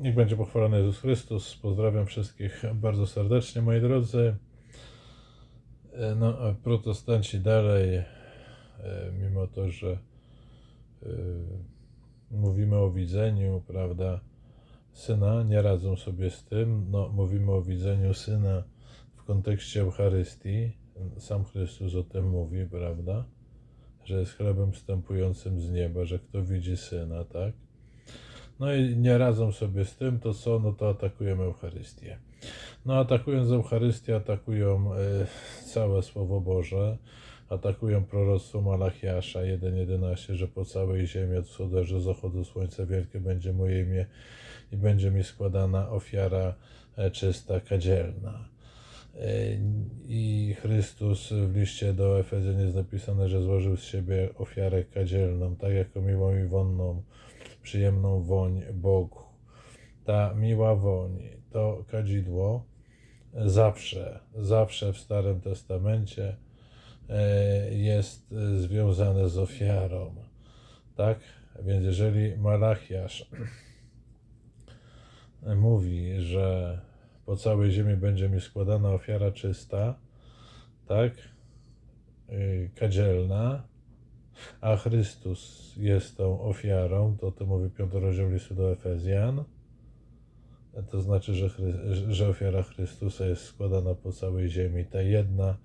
Niech będzie pochwalony Jezus Chrystus. Pozdrawiam wszystkich bardzo serdecznie, moi drodzy. E, No, protestanci dalej, e, mimo to, że e, mówimy o widzeniu, prawda, syna, nie radzą sobie z tym. No, mówimy o widzeniu syna w kontekście Eucharystii. Sam Chrystus o tym mówi, prawda, że jest chlebem wstępującym z nieba, że kto widzi syna, tak? No i nie radzą sobie z tym, to co? No to atakujemy Eucharystię. No atakując Eucharystię, atakują y, całe Słowo Boże, atakują proroctwo Malachiasza 1.11, że po całej ziemi od wschodu do zachodu słońca wielkie będzie moje imię i będzie mi składana ofiara e, czysta, kadzielna. E, I Chrystus w liście do Efezjan jest napisane, że złożył z siebie ofiarę kadzielną, tak jako miłą i wonną, przyjemną woń Bogu. Ta miła woń, to kadzidło zawsze, zawsze w Starym Testamencie e, jest związane z ofiarą. Tak? Więc jeżeli Malachiasz mówi, że po całej ziemi będzie mi składana ofiara czysta, tak, yy, kadzielna, a Chrystus jest tą ofiarą, to to mówi piąty rozdział listu do Efezjan, to znaczy, że, że ofiara Chrystusa jest składana po całej ziemi. Ta jedna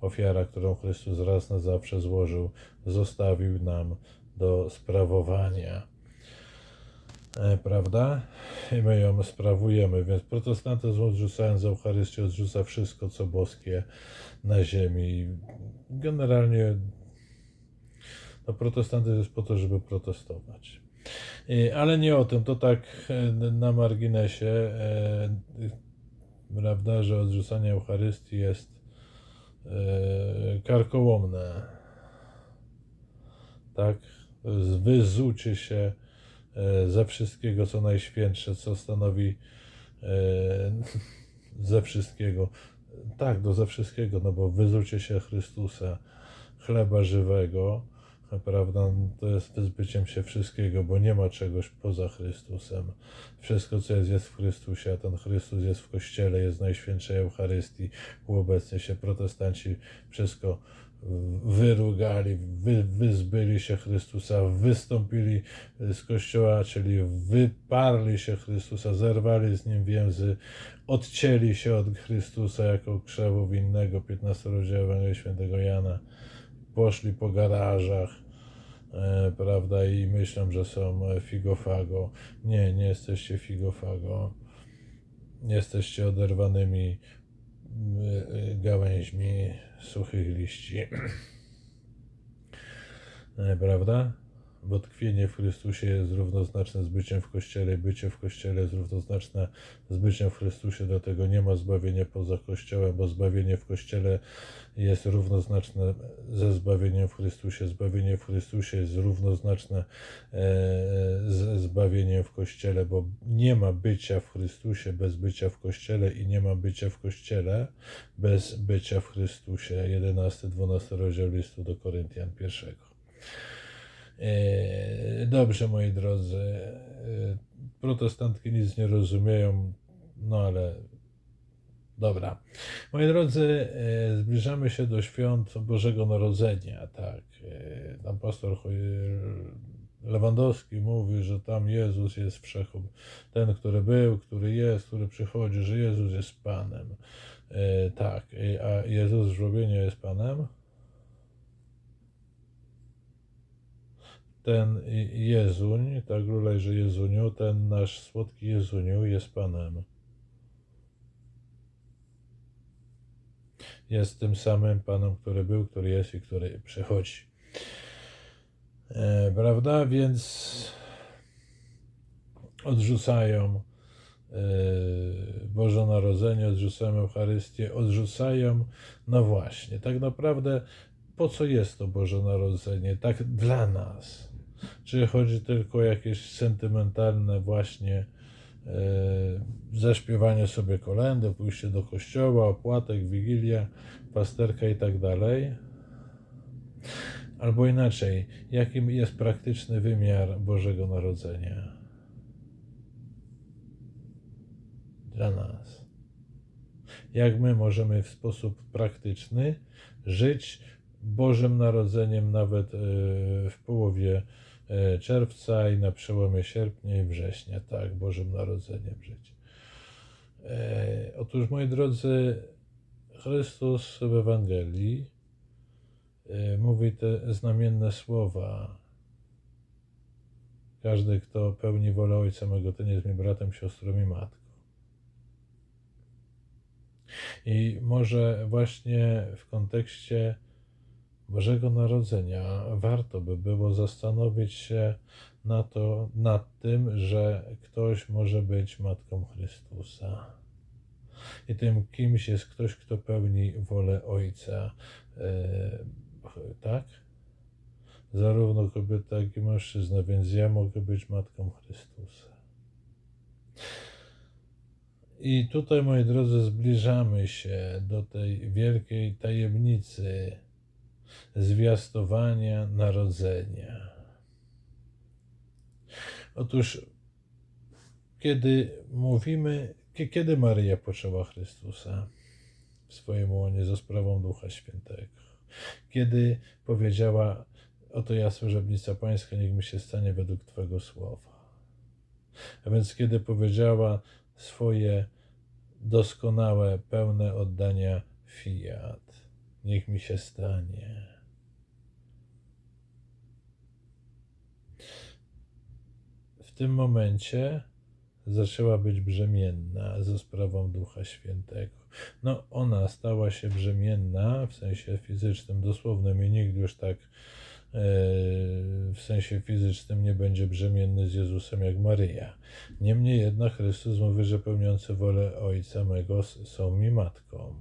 ofiara, którą Chrystus raz na zawsze złożył, zostawił nam do sprawowania. E, prawda? I my ją sprawujemy, więc protestantyzm odrzucając Eucharystię odrzuca wszystko, co boskie na ziemi. Generalnie no, protestantyzm jest po to, żeby protestować. Ale nie o tym, to tak e, na marginesie, e, prawda, że odrzucanie Eucharystii jest e, karkołomne. Tak? Wyzucie się ze wszystkiego, co najświętsze, co stanowi ze wszystkiego. Tak, do ze wszystkiego, no bo wyzucie się Chrystusa, chleba żywego, prawda, to jest wyzbyciem się wszystkiego, bo nie ma czegoś poza Chrystusem. Wszystko, co jest, jest w Chrystusie, a ten Chrystus jest w Kościele, jest w Najświętszej Eucharystii. Uobecnia się protestanci wszystko wyrugali, wy, wyzbyli się Chrystusa, wystąpili z Kościoła, czyli wyparli się Chrystusa, zerwali z Nim więzy, odcięli się od Chrystusa jako krzewu winnego, 15 rozdział Ewangelii Świętego Jana, poszli po garażach, e, prawda, i myślą, że są figofago. Nie, nie jesteście figofago. Jesteście oderwanymi y, gałęźmi suchych liści. E, Prawda? Bo tkwienie w Chrystusie jest równoznaczne z byciem w Kościele, bycie w Kościele jest równoznaczne z byciem w Chrystusie, dlatego nie ma zbawienia poza Kościołem, bo zbawienie w Kościele jest równoznaczne ze zbawieniem w Chrystusie. Zbawienie w Chrystusie jest równoznaczne e, ze zbawieniem w Kościele, bo nie ma bycia w Chrystusie bez bycia w Kościele i nie ma bycia w Kościele bez bycia w Chrystusie. 11-12 rozdział listu do Koryntian pierwszego. E, Dobrze, moi drodzy. E, Protestantki nic nie rozumieją, no ale dobra. Moi drodzy, e, zbliżamy się do świąt Bożego Narodzenia, tak. Tam pastor Lewandowski mówi, że tam Jezus jest wszechom. Ten, który był, który jest, który przychodzi, że Jezus jest Panem. Tak, a Jezus w jest Panem? Ten Jezuń, tak królejże Jezuniu, ten nasz słodki Jezuniu jest Panem. Jest tym samym Panem, który był, który jest i który przychodzi. E, prawda? Więc odrzucają e, Boże Narodzenie, odrzucają Eucharystię, odrzucają, no właśnie, tak naprawdę po co jest to Boże Narodzenie? Tak dla nas. Czy chodzi tylko o jakieś sentymentalne właśnie e, zaśpiewanie sobie kolendy, pójście do kościoła, opłatek, wigilia, pasterka i tak dalej? Albo inaczej, jakim jest praktyczny wymiar Bożego Narodzenia? dla nas. Jak my możemy w sposób praktyczny żyć Bożym Narodzeniem nawet e, w połowie czerwca i na przełomie sierpnia i września. Tak, Bożym Narodzeniem żyć. E, Otóż, moi drodzy, Chrystus w Ewangelii e, mówi te znamienne słowa. Każdy, kto pełni wolę Ojca mego, ten jest mi bratem, siostrą i matką. I może właśnie w kontekście Bożego Narodzenia warto by było zastanowić się na to, nad tym, że ktoś może być matką Chrystusa. I tym kimś jest ktoś, kto pełni wolę Ojca. E, tak? Zarówno kobieta, jak i mężczyzna, więc ja mogę być matką Chrystusa. I tutaj, moi drodzy, zbliżamy się do tej wielkiej tajemnicy zwiastowania narodzenia. Otóż, kiedy mówimy, kiedy Maryja poczęła Chrystusa w swoim łonie za sprawą Ducha Świętego, kiedy powiedziała, oto ja służebnica Pańska, niech mi się stanie według Twego słowa. A więc kiedy powiedziała swoje doskonałe, pełne oddania fiat, niech mi się stanie. W tym momencie zaczęła być brzemienna ze sprawą Ducha Świętego. No, ona stała się brzemienna w sensie fizycznym, dosłownym i nigdy już tak e, w sensie fizycznym nie będzie brzemienny z Jezusem jak Maryja. Niemniej jednak Chrystus mówi, że pełniący wolę Ojca mego są mi matką.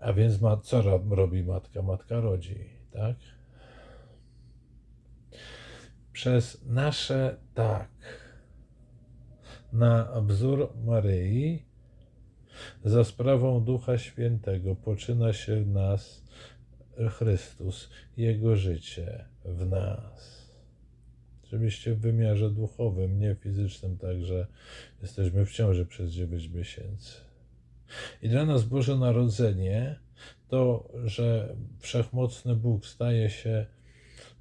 A więc ma, co robi matka? Matka rodzi, tak? Przez nasze tak na wzór Maryi za sprawą Ducha Świętego poczyna się w nas Chrystus, Jego życie w nas. Oczywiście w wymiarze duchowym, nie fizycznym, także jesteśmy w ciąży przez 9 miesięcy. I dla nas Boże Narodzenie to, że wszechmocny Bóg staje się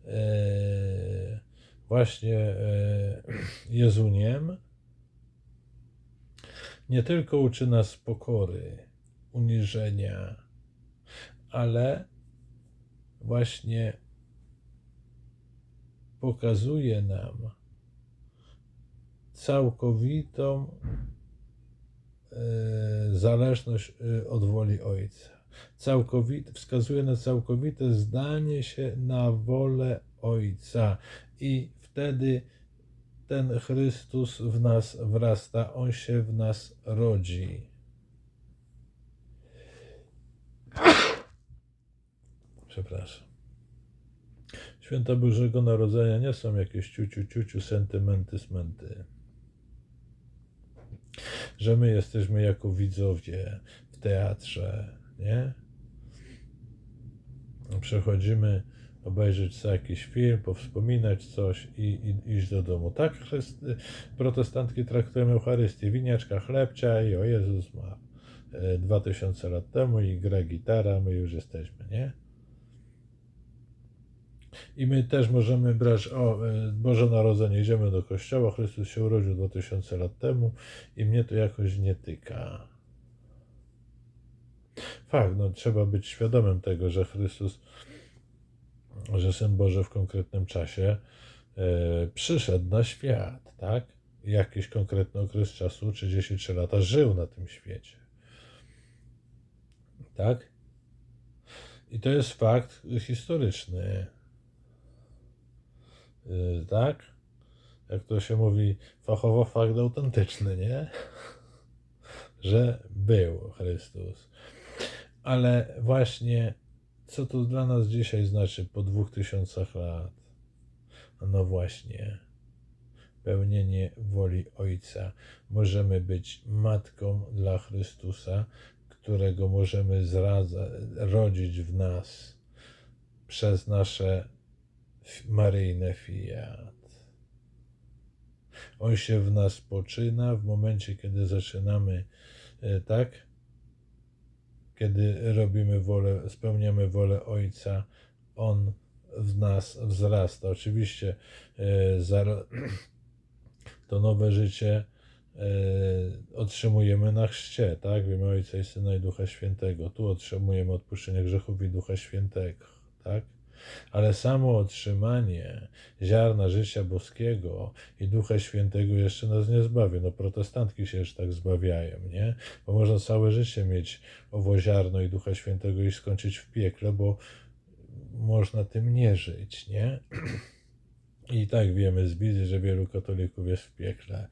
e, właśnie e, Jezuniem, nie tylko uczy nas pokory, uniżenia, ale właśnie pokazuje nam całkowitą zależność e, od woli Ojca. Całkowite, wskazuje na całkowite zdanie się na wolę Ojca i wtedy ten Chrystus w nas wrasta, On się w nas rodzi. Przepraszam. Święta Bożego Narodzenia nie są jakieś ciuciu, ciuciu, sentymenty, smenty. Że my jesteśmy jako widzowie w teatrze, nie? Przechodzimy obejrzeć sobie jakiś film, powspominać coś i, i iść do domu. Tak protestantki traktują Eucharystię. Winiaczka chlebcia i o Jezus ma e, dwa tysiące lat temu i gra gitara, my już jesteśmy, nie? I my też możemy brać, o, e, Boże Narodzenie, idziemy do kościoła, Chrystus się urodził 2000 lat temu i mnie to jakoś nie tyka. Fakt, no trzeba być świadomym tego, że Chrystus że Syn Boży w konkretnym czasie e, przyszedł na świat, tak? Jakiś konkretny okres czasu, 33 lata, żył na tym świecie. Tak? I to jest fakt historyczny. E, tak? Jak to się mówi fachowo, fakt autentyczny, nie? Że był Chrystus. Ale właśnie co to dla nas dzisiaj znaczy po dwóch tysiącach lat? No właśnie, pełnienie woli Ojca. Możemy być matką dla Chrystusa, którego możemy zradza, rodzić w nas przez nasze maryjne fiat. On się w nas poczyna w momencie, kiedy zaczynamy e, tak, kiedy robimy wolę, spełniamy wolę Ojca, On w nas wzrasta. Oczywiście e, to nowe życie e, otrzymujemy na chrzcie, tak? W imię Ojca i Syna i Ducha Świętego. Tu otrzymujemy odpuszczenie grzechów i Ducha Świętego, tak? Ale samo otrzymanie ziarna życia boskiego i Ducha Świętego jeszcze nas nie zbawi. No protestantki się już tak zbawiają, nie? Bo można całe życie mieć owo ziarno i Ducha Świętego i skończyć w piekle, bo można tym nie żyć, nie? I tak wiemy z Biblii, że wielu katolików jest w piekle,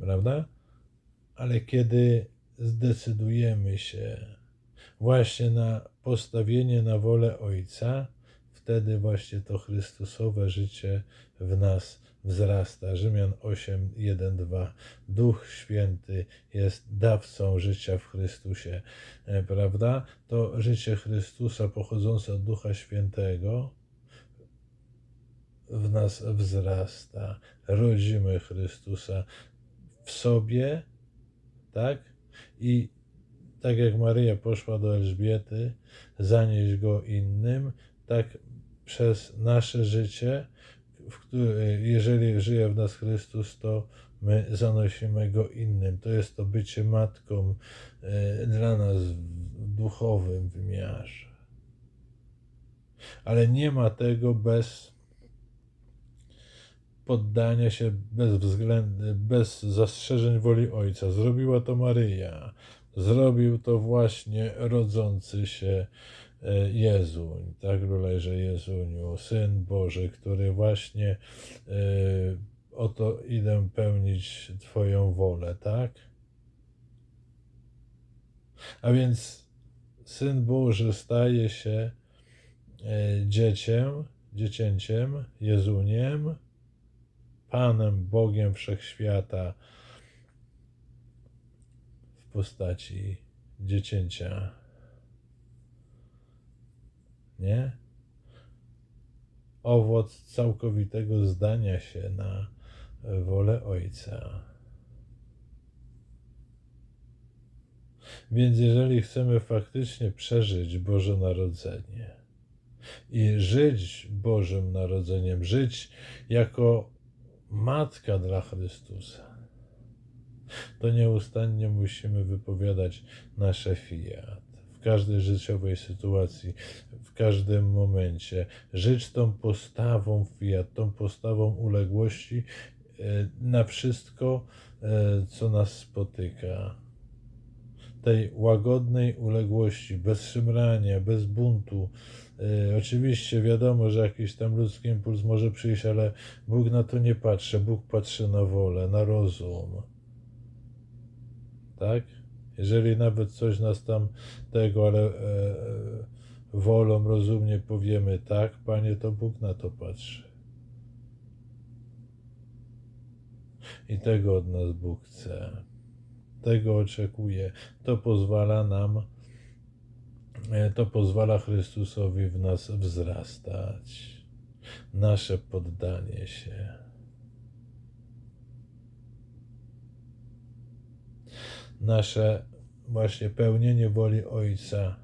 prawda? Ale kiedy zdecydujemy się właśnie na postawienie na wolę Ojca, wtedy właśnie to Chrystusowe życie w nas wzrasta. Rzymian 8, 1, 2. Duch Święty jest dawcą życia w Chrystusie, e, prawda? To życie Chrystusa pochodzące od Ducha Świętego w nas wzrasta. Rodzimy Chrystusa w sobie, tak? I tak jak Maryja poszła do Elżbiety, zanieść go innym, tak przez nasze życie, jeżeli żyje w nas Chrystus, to my zanosimy go innym. To jest to bycie matką e, dla nas w duchowym wymiarze. Ale nie ma tego bez poddania się bez względu, bez zastrzeżeń woli Ojca. Zrobiła to Maryja. Zrobił to właśnie rodzący się Jezuń, tak królejże Jezuniu, Syn Boży, który właśnie y, oto idę pełnić Twoją wolę, tak? A więc Syn Boży staje się y, dzieciem, dziecięciem, Jezuniem, Panem Bogiem Wszechświata w postaci dziecięcia. Nie? Owoc całkowitego zdania się na wolę Ojca. Więc jeżeli chcemy faktycznie przeżyć Boże Narodzenie i żyć Bożym Narodzeniem, żyć jako matka dla Chrystusa, to nieustannie musimy wypowiadać nasze fiat w każdej życiowej sytuacji, w każdym momencie. Żyć tą postawą fiat, tą postawą uległości e, na wszystko, e, co nas spotyka. Tej łagodnej uległości, bez szymrania, bez buntu, E, oczywiście wiadomo, że jakiś tam ludzki impuls może przyjść, ale Bóg na to nie patrzy. Bóg patrzy na wolę, na rozum. Tak? Jeżeli nawet coś nas tam tego, ale e, wolą rozumnie powiemy tak, Panie, to Bóg na to patrzy. I tego od nas Bóg chce. Tego oczekuje. To pozwala nam E, to pozwala Chrystusowi w nas wzrastać. Nasze poddanie się. Nasze właśnie pełnienie woli Ojca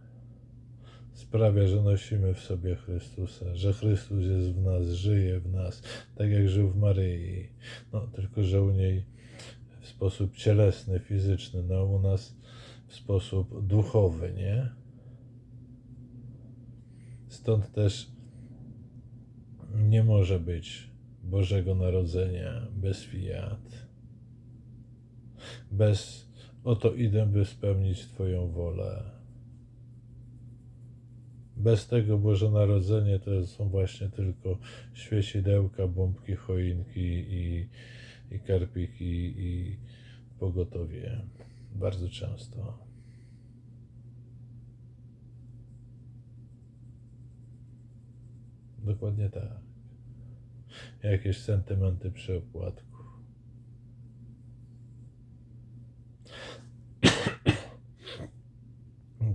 sprawia, że nosimy w sobie Chrystusa, że Chrystus jest w nas, żyje w nas, tak jak żył w Maryi. No, tylko, że u niej w sposób cielesny, fizyczny, no u nas w sposób duchowy, nie? Stąd też nie może być Bożego Narodzenia bez fiat, bez oto idę, by spełnić Twoją wolę. Bez tego Boże Narodzenie to są właśnie tylko świecidełka, bombki, choinki i, i karpiki i pogotowie. Bardzo często. Dokładnie tak. Jakieś sentymenty przy opłatku.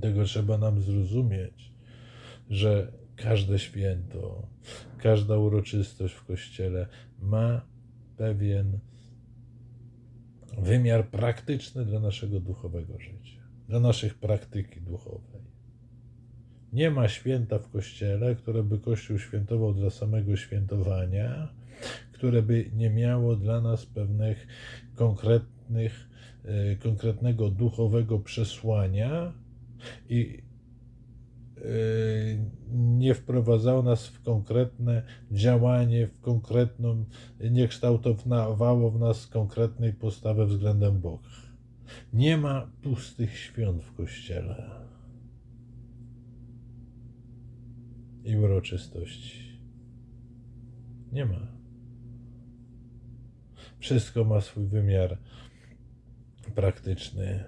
Tego trzeba nam zrozumieć, że każde święto, każda uroczystość w kościele ma pewien wymiar praktyczny dla naszego duchowego życia, dla naszych praktyki duchowej. Nie ma święta w Kościele, które by Kościół świętował dla samego świętowania, które by nie miało dla nas pewnych konkretnych, e, konkretnego duchowego przesłania i e, nie wprowadzało nas w konkretne działanie, w konkretną, nie kształtowało w nas konkretnej postawy względem Boga. Nie ma pustych świąt w Kościele i uroczystości. Nie ma. Wszystko ma swój wymiar praktyczny.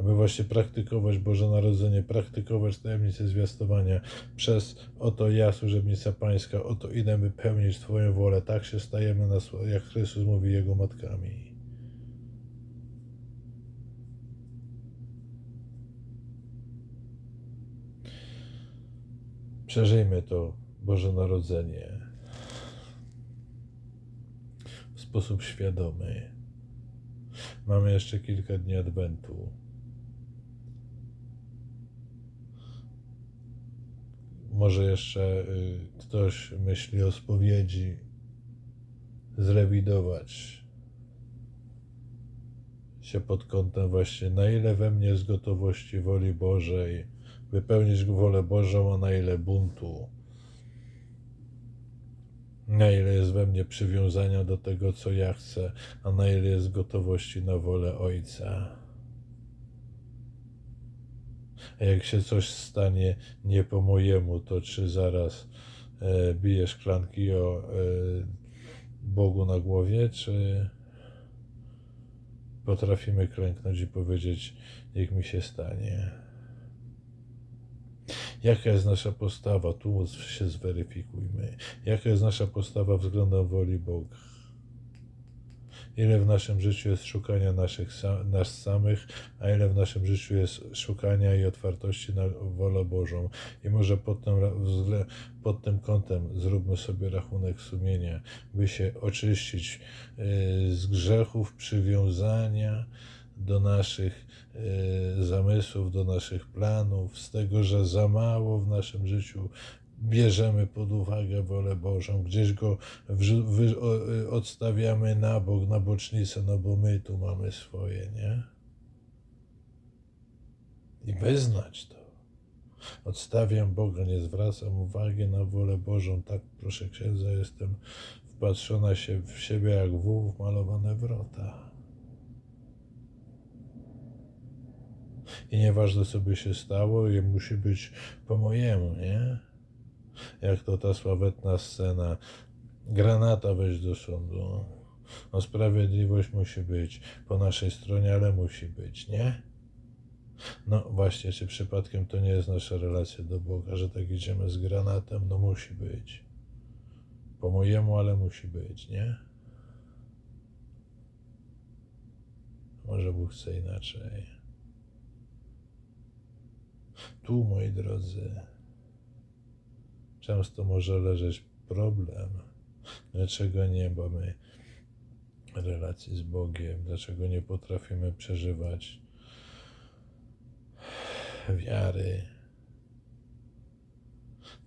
Aby właśnie praktykować Boże Narodzenie, praktykować tajemnicę zwiastowania przez oto ja, służebnica Pańska, oto idę wypełnić Twoją wolę. Tak się stajemy, na, jak Chrystus mówi, Jego matkami. Przeżyjmy to Boże Narodzenie w sposób świadomy. Mamy jeszcze kilka dni Adwentu. Może jeszcze y, ktoś myśli o spowiedzi, zrewidować się pod kątem właśnie, na ile we mnie jest gotowości woli Bożej, wypełnić wolę Bożą, a na ile buntu na ile jest we mnie przywiązania do tego, co ja chcę, a na ile jest gotowości na wolę Ojca. A jak się coś stanie nie po mojemu, to czy zaraz e, bije szklanki o e, Bogu na głowie, czy potrafimy klęknąć i powiedzieć, niech mi się stanie. Jaka jest nasza postawa? Tu się zweryfikujmy. Jaka jest nasza postawa względem woli Boga? Ile w naszym życiu jest szukania naszych, nas samych, a ile w naszym życiu jest szukania i otwartości na wolę Bożą. I może pod tym, pod tym kątem zróbmy sobie rachunek sumienia, by się oczyścić y, z grzechów przywiązania do naszych y, zamysłów, do naszych planów, z tego, że za mało w naszym życiu bierzemy pod uwagę wolę Bożą, gdzieś go y, odstawiamy na bok, na bocznicę, no bo my tu mamy swoje, nie? I wyznać to. Odstawiam Boga, nie zwracam uwagi na wolę Bożą. Tak, proszę księdza, jestem wpatrzona się w siebie jak wół w malowane wrota. I nieważne, co by się stało, i musi być po mojemu, nie? Jak to ta sławetna scena, granata wejść do sądu. No sprawiedliwość musi być po naszej stronie, ale musi być, nie? No właśnie, czy przypadkiem to nie jest nasza relacja do Boga, że tak idziemy z granatem? No musi być. Po mojemu, ale musi być, nie? Może Bóg chce inaczej. Tu, moi drodzy, często może leżeć problem, dlaczego nie mamy relacji z Bogiem, dlaczego nie potrafimy przeżywać wiary,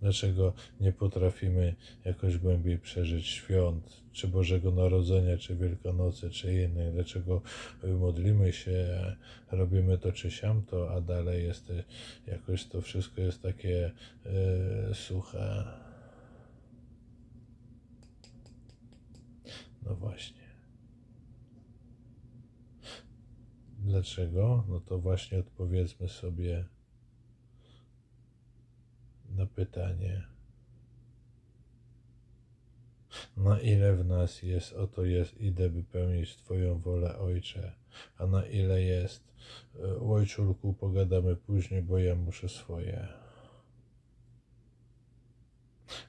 dlaczego nie potrafimy jakoś głębiej przeżyć świąt, czy Bożego Narodzenia, czy Wielkanocy, czy innych, dlaczego modlimy się, robimy to czy siamto, a dalej jest y, jakoś to wszystko jest takie e, suche. No właśnie. Dlaczego? No to właśnie odpowiedzmy sobie pytanie, na ile w nas jest, oto jest, idę wypełnić Twoją wolę, Ojcze, a na ile jest, e, Ojczulku, pogadamy później, bo ja muszę swoje.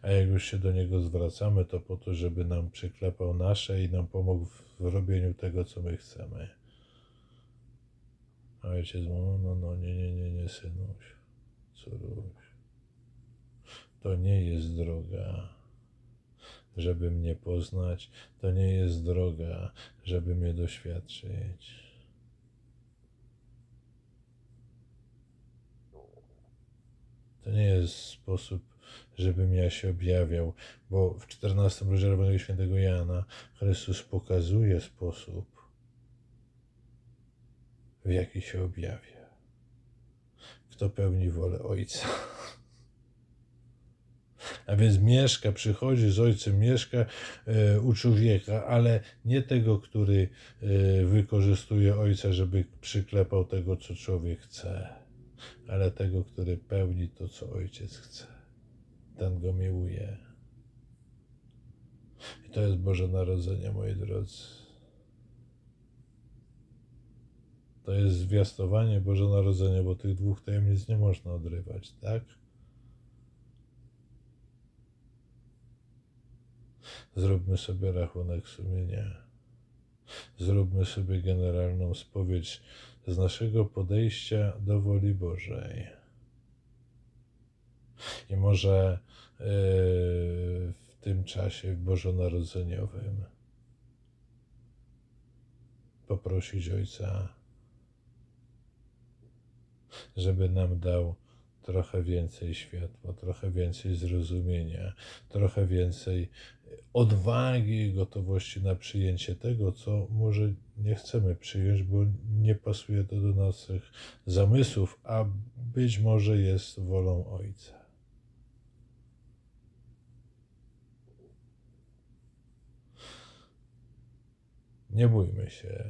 A jak już się do Niego zwracamy, to po to, żeby nam przyklepał nasze i nam pomógł w robieniu tego, co my chcemy. A ojciec mówi, no, no, nie, nie, nie, nie, synuś, córuś. To nie jest droga żeby mnie poznać, to nie jest droga, żeby mnie doświadczyć. To nie jest sposób, żebym ja się objawiał, bo w 14 rozdziale Ewangelii Świętego Jana Chrystus pokazuje sposób, w jaki się objawia. Kto pełni wolę Ojca. A więc mieszka, przychodzi z Ojcem, mieszka e, u człowieka, ale nie tego, który e, wykorzystuje Ojca, żeby przyklepał tego, co człowiek chce, ale tego, który pełni to, co Ojciec chce. Ten go miłuje. I to jest Boże Narodzenie, moi drodzy. To jest zwiastowanie Boże Narodzenia, bo tych dwóch tajemnic nie można odrywać, tak? Zróbmy sobie rachunek sumienia. Zróbmy sobie generalną spowiedź z naszego podejścia do woli Bożej. I może yy, w tym czasie bożonarodzeniowym poprosić Ojca, żeby nam dał trochę więcej światła, trochę więcej zrozumienia, trochę więcej odwagi i gotowości na przyjęcie tego, co może nie chcemy przyjąć, bo nie pasuje to do naszych zamysłów, a być może jest wolą Ojca. Nie bójmy się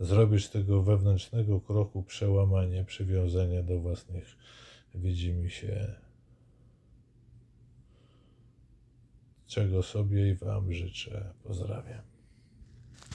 zrobić tego wewnętrznego kroku przełamania, przywiązania do własnych widzimy się, czego sobie i Wam życzę. Pozdrawiam.